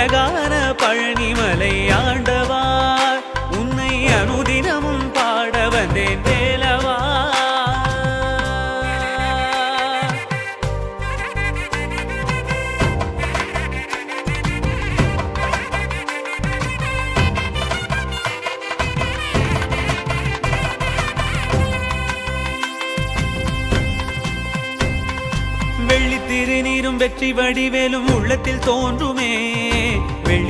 i ragaz. வெள்ளி திருநீரும் வெற்றி வடிவேலும் உள்ளத்தில் தோன்றுமே.